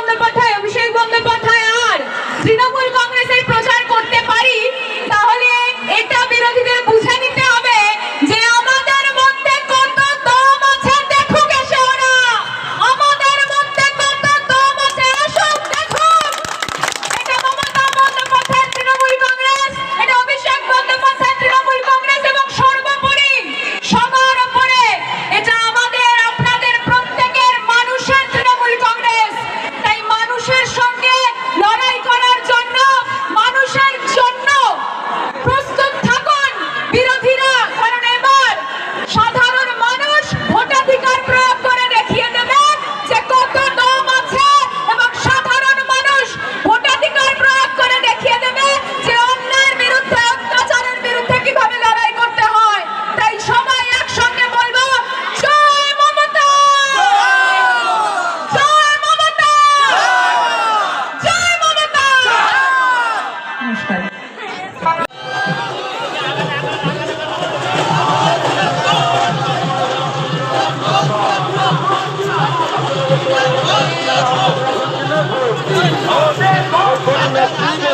বন্দ্যোপাধ্যায় অভিষেক বন্দ্যোপাধ্যায় আর তৃণমূল কংগ্রেসের প্রচার করতে পারি তাহলে এটা বিরোধীদের নমস্কার। Oh,